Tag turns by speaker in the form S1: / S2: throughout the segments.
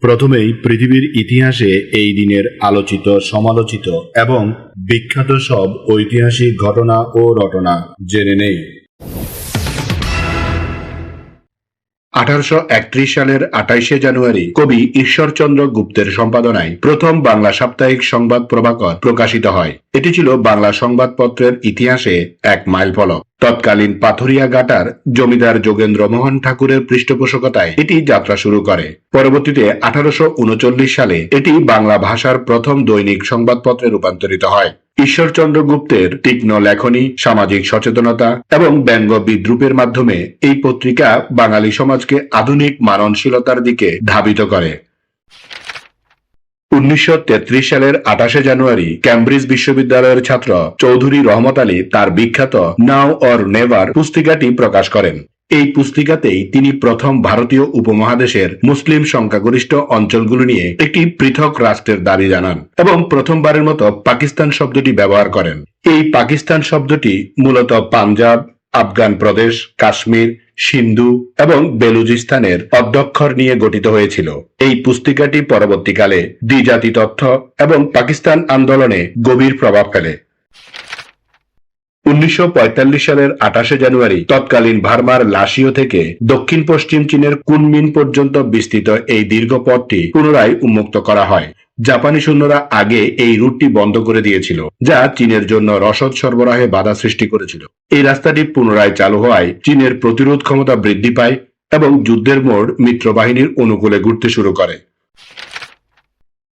S1: প্রথমেই পৃথিবীর ইতিহাসে এই দিনের আলোচিত, সমালোচিত এবং বিখ্যাত সব ঐতিহাসিক ঘটনা ও রটনা জেনে নেই।
S2: আঠারোশো একত্রিশ সালের আঠাইশে জানুয়ারি কবি ঈশ্বরচন্দ্র গুপ্তের সম্পাদনায় প্রথম বাংলা সাপ্তাহিক সংবাদ প্রভাকর প্রকাশিত হয়। এটি ছিল বাংলা সংবাদপত্রের ইতিহাসে এক মাইল মাইলফলক। তৎকালীন পাথুরিয়া ঘাটার জমিদার যোগেন্দ্র মোহন ঠাকুরের পৃষ্ঠপোষকতায় এটি যাত্রা শুরু করে। পরবর্তীতে আঠারোশো উনচল্লিশ সালে এটি বাংলা ভাষার প্রথম দৈনিক সংবাদপত্রে রূপান্তরিত হয়। ঈশ্বরচন্দ্র গুপ্তের তীক্ষ্ণ লেখনী, সামাজিক সচেতনতা এবং ব্যঙ্গ বিদ্রুপের মাধ্যমে এই পত্রিকা বাঙালি সমাজকে আধুনিক মাননশীলতার দিকে ধাবিত করে। উনিশশো তেত্রিশ সালের আঠাশে জানুয়ারি ক্যামব্রিজ বিশ্ববিদ্যালয়ের ছাত্র চৌধুরী রহমত আলী তার বিখ্যাত নাও অর নেভার পুস্তিকাটি প্রকাশ করেন। এই পুস্তিকাতেই তিনি প্রথম ভারতীয় উপমহাদেশের মুসলিম সংখ্যাগরিষ্ঠ অঞ্চলগুলো নিয়ে একটি পৃথক রাষ্ট্রের দাবি জানান এবং প্রথমবারের মতো পাকিস্তান শব্দটি ব্যবহার করেন। এই পাকিস্তান শব্দটি মূলত পাঞ্জাব, আফগান প্রদেশ, কাশ্মীর, সিন্ধু এবং বেলুজিস্তানের অধ্যক্ষর নিয়ে গঠিত হয়েছিল। এই পুস্তিকাটি পরবর্তীকালে দ্বিজাতি তথ্য এবং পাকিস্তান আন্দোলনে গভীর প্রভাব ফেলে। উনিশশো পঁয়তাল্লিশ সালের আঠাশে জানুয়ারি তৎকালীন ভারমার লাসিও থেকে দক্ষিণ পশ্চিম চীনের কুনমিন পর্যন্ত বিস্তৃত এই দীর্ঘ পথটি পুনরায় উন্মুক্ত করা হয়। জাপানি সৈন্যরা আগে এই রুটটি বন্ধ করে দিয়েছিল, যা চীনের জন্য রসদ সরবরাহে বাধা সৃষ্টি করেছিল। এই রাস্তাটি পুনরায় চালু হওয়ায় চীনের প্রতিরোধ ক্ষমতা বৃদ্ধি পায় এবং যুদ্ধের মোড় মিত্রবাহিনীর অনুকূলে ঘুরতে শুরু করে।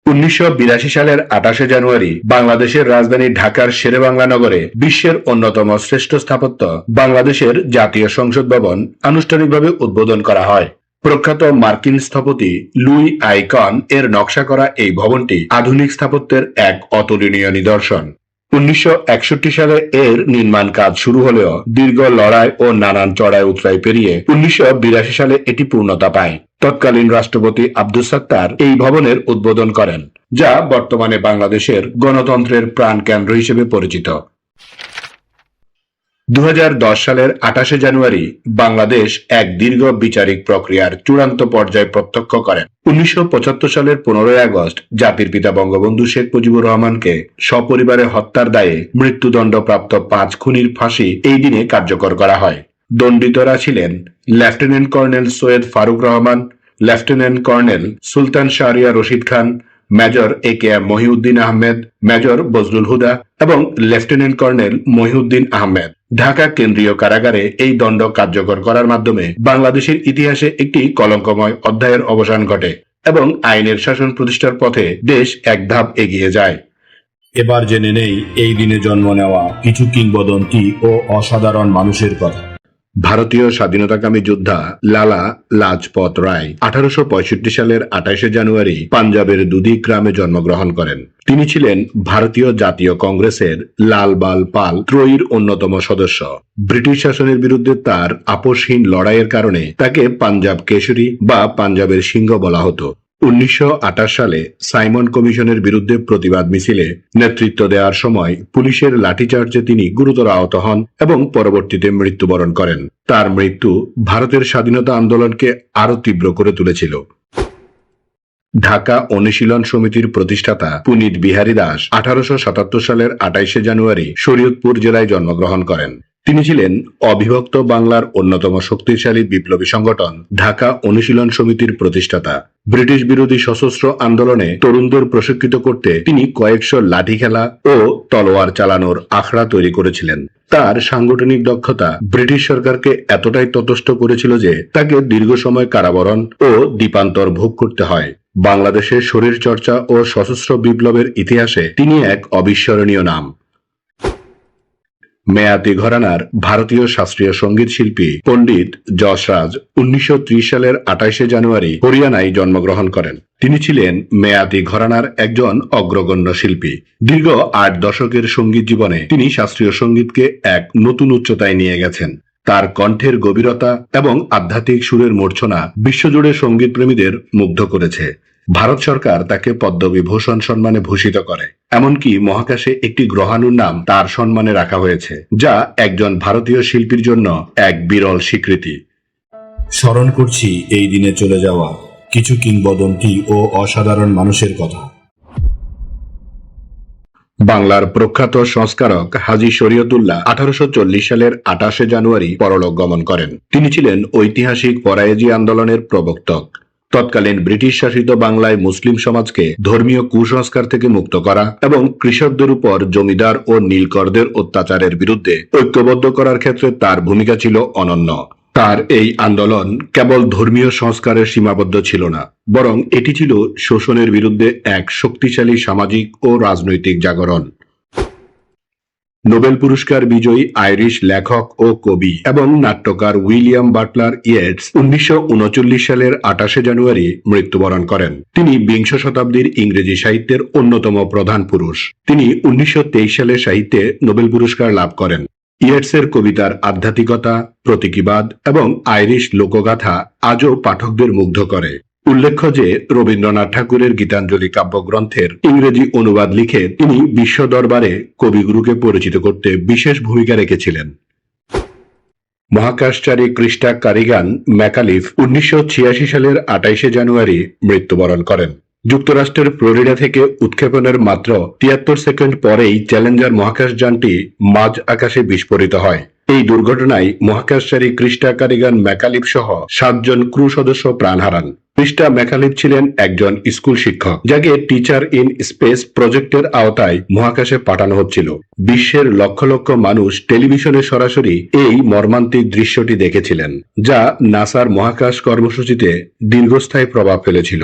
S2: উনিশশো বিরাশি সালের আঠাশে জানুয়ারি বাংলাদেশের রাজধানী ঢাকার শেরেবাংলা নগরে বিশ্বের অন্যতম শ্রেষ্ঠ স্থাপত্য বাংলাদেশের জাতীয় সংসদ ভবন আনুষ্ঠানিকভাবে উদ্বোধন করা হয়। প্রখ্যাত মার্কিন স্থপতি লুই আইকন এর নকশা করা এই ভবনটি আধুনিক স্থাপত্যের এক অতুলনীয় নিদর্শন। উনিশশো একষট্টি সালে এর নির্মাণ কাজ শুরু হলেও দীর্ঘ লড়াই ও নানান চড়াই উতরাই পেরিয়ে উনিশশো বিরাশি সালে এটি পূর্ণতা পায়। তৎকালীন রাষ্ট্রপতি আব্দুল সাত্তার এই ভবনের উদ্বোধন করেন, যা বর্তমানে বাংলাদেশের গণতন্ত্রের প্রাণ কেন্দ্র হিসেবে পরিচিত। দু হাজার দশ সালের আঠাশে জানুয়ারি বাংলাদেশ এক দীর্ঘ বিচারিক প্রক্রিয়ার চূড়ান্ত পর্যায়ে প্রত্যক্ষ করেন। উনিশশো পঁচাত্তর সালের পনেরোই আগস্ট জাতির পিতা বঙ্গবন্ধু শেখ মুজিবুর রহমানকে সপরিবারে হত্যার দায়ে মৃত্যুদণ্ড প্রাপ্ত পাঁচ খুনির ফাঁসি এই দিনে কার্যকর করা হয়। দণ্ডিতরা ছিলেন lieutenant colonel Syed Farooq Rahman, lieutenant colonel Sultan Shahriar Rashid Khan, major A K M Mohiuddin Ahmed, major Bazlul Huda এবং লেফটেন্যান্ট কর্নেল মহিউদ্দিন আহমেদ। ঢাকা কেন্দ্রীয় কারাগারে এই দণ্ড কার্যকর করার মাধ্যমে বাংলাদেশের ইতিহাসে একটি কলঙ্কময় অধ্যায়ের অবসান ঘটে এবং আইনের শাসন প্রতিষ্ঠার পথে দেশ এক ধাপ এগিয়ে যায়।
S1: এবার জেনে নেই, এই দিনে জন্ম নেওয়া কিছু কিংবদন্তি ও অসাধারণ মানুষের কথা।
S2: ভারতীয় স্বাধীনতাকামী যোদ্ধা লালা লাজপত রায় আঠারোশ পঁয়ষট্টি সালের আঠাশে জানুয়ারি পাঞ্জাবের দুদি গ্রামে জন্মগ্রহণ করেন। তিনি ছিলেন ভারতীয় জাতীয় কংগ্রেসের লাল বাল পাল ত্রয়ীর অন্যতম সদস্য। ব্রিটিশ শাসনের বিরুদ্ধে তার আপোষহীন লড়াইয়ের কারণে তাকে পাঞ্জাব কেশরী বা পাঞ্জাবের সিংহ বলা হতো। উনিশশো আটাশ সালে সাইমন কমিশনের বিরুদ্ধে প্রতিবাদ মিছিলে নেতৃত্ব দেওয়ার সময় পুলিশের লাঠিচার্জে তিনি গুরুতর আহত হন এবং পরবর্তীতে মৃত্যুবরণ করেন। তার মৃত্যু ভারতের স্বাধীনতা আন্দোলনকে আরও তীব্র করে তুলেছিল। ঢাকা অনুশীলন সমিতির প্রতিষ্ঠাতা পুনিত বিহারী দাস আঠারোশ সাতাত্তর সালের আটাইশে জানুয়ারি শরীয়তপুর জেলায় জন্মগ্রহণ করেন। তিনি ছিলেন অবিভক্ত বাংলার অন্যতম শক্তিশালী বিপ্লবী সংগঠন ঢাকা অনুশীলন সমিতির প্রতিষ্ঠাতা। ব্রিটিশ বিরোধী সশস্ত্র আন্দোলনে তরুণদের প্রশিক্ষিত করতে তিনি কয়েকশো লাঠি খেলা ও তলোয়ার চালানোর আখড়া তৈরি করেছিলেন। তার সাংগঠনিক দক্ষতা ব্রিটিশ সরকারকে এতটাই ততস্থ করেছিল যে তাকে দীর্ঘ সময় কারাবরণ ও দ্বীপান্তর ভোগ করতে হয়। বাংলাদেশের শরীর চর্চা ও সশস্ত্র বিপ্লবের ইতিহাসে তিনি এক অবিস্মরণীয় নাম। মেয়াতি ঘরানার ভারতীয় শাস্ত্রীয় সংগীত শিল্পী পণ্ডিত যশরাজ উনিশশো ত্রিশ সালের আঠাইশে জানুয়ারি হরিয়ানায় জন্মগ্রহণ করেন। তিনি ছিলেন মেয়াতি ঘরানার একজন অগ্রগণ্য শিল্পী। দীর্ঘ আট দশকের সংগীত জীবনে তিনি শাস্ত্রীয় সঙ্গীতকে এক নতুন উচ্চতায় নিয়ে গেছেন। তার কণ্ঠের গভীরতা এবং আধ্যাত্মিক সুরের মূর্ছনা বিশ্বজুড়ে সংগীত প্রেমীদের মুগ্ধ করেছে। ভারত সরকার তাকে পদ্মবিভূষণ সম্মানে ভূষিত করে। এমনকি মহাকাশে একটি গ্রহাণুর নাম তার সম্মানে রাখা হয়েছে যা একজন ভারতীয় শিল্পীর জন্য এক বিরল স্বীকৃতি।
S1: স্মরণ করছি এই দিনে চলে যাওয়া কিছু কিংবদন্তি ও অসাধারণ মানুষের কথা।
S2: বাংলার প্রখ্যাত সংস্কারক হাজি শরীয়তুল্লাহ আঠারোশো চল্লিশ সালের আঠাশে জানুয়ারি পরলোক গমন করেন। তিনি ছিলেন ঐতিহাসিক পরায়েজি আন্দোলনের প্রবক্তক। তৎকালীন ব্রিটিশ শাসিত বাংলায় মুসলিম সমাজকে ধর্মীয় কুসংস্কার থেকে মুক্ত করা এবং কৃষকদের উপর জমিদার ও নীলকরদের অত্যাচারের বিরুদ্ধে ঐক্যবদ্ধ করার ক্ষেত্রে তার ভূমিকা ছিল অনন্য। তার এই আন্দোলন কেবল ধর্মীয় সংস্কারের সীমাবদ্ধ ছিল না, বরং এটি ছিল শোষণের বিরুদ্ধে এক শক্তিশালী সামাজিক ও রাজনৈতিক জাগরণ। নোবেল পুরস্কার বিজয়ী আইরিশ লেখক ও কবি এবং নাট্যকার উইলিয়াম বাটলার ইয়েটস উনিশশো উনচল্লিশ সালের আঠাশে জানুয়ারি মৃত্যুবরণ করেন। তিনি বিংশ শতাব্দীর ইংরেজি সাহিত্যের অন্যতম প্রধান পুরুষ। তিনি উনিশশো সালে সাহিত্যে নোবেল পুরস্কার লাভ করেন। ইয়েটসের কবিতার আধ্যাত্মিকতা, প্রতীকীবাদ এবং আইরিশ লোকগাথা আজও পাঠকদের মুগ্ধ করে। উল্লেখ্য যে রবীন্দ্রনাথ ঠাকুরের গীতাঞ্জলি কাব্যগ্রন্থের ইংরেজি অনুবাদ লিখে তিনি বিশ্ব দরবারে কবিগুরুকে পরিচিত করতে বিশেষ ভূমিকা রেখেছিলেন। মহাকাশচারী ক্রিস্টা কারিগান ম্যাকালিফ উনিশশো ছিয়াশি সালের আটাইশে জানুয়ারি মৃত্যুবরণ করেন। যুক্তরাষ্ট্রের ফ্লোরিডা থেকে উৎক্ষেপণের মাত্র তিয়াত্তর সেকেন্ড পরেই চ্যালেঞ্জার মহাকাশযানটি মাঝ আকাশে বিস্ফোরিত হয়। এই দুর্ঘটনায় মহাকাশচারী ক্রিস্টা কারিগান ম্যাকালিফ সহ সাতজন ক্রু সদস্য প্রাণ হারান। ক্রিস্টা ম্যাকালিফ ছিলেন একজন স্কুল শিক্ষক, যাকে টিচার ইন স্পেস প্রজেক্টের আওতায় মহাকাশে পাঠানো হচ্ছিল। বিশ্বের লক্ষ লক্ষ মানুষ টেলিভিশনে সরাসরি এই মর্মান্তিক দৃশ্যটি দেখেছিলেন, যা নাসার মহাকাশ কর্মসূচিতে দীর্ঘস্থায়ী প্রভাব ফেলেছিল।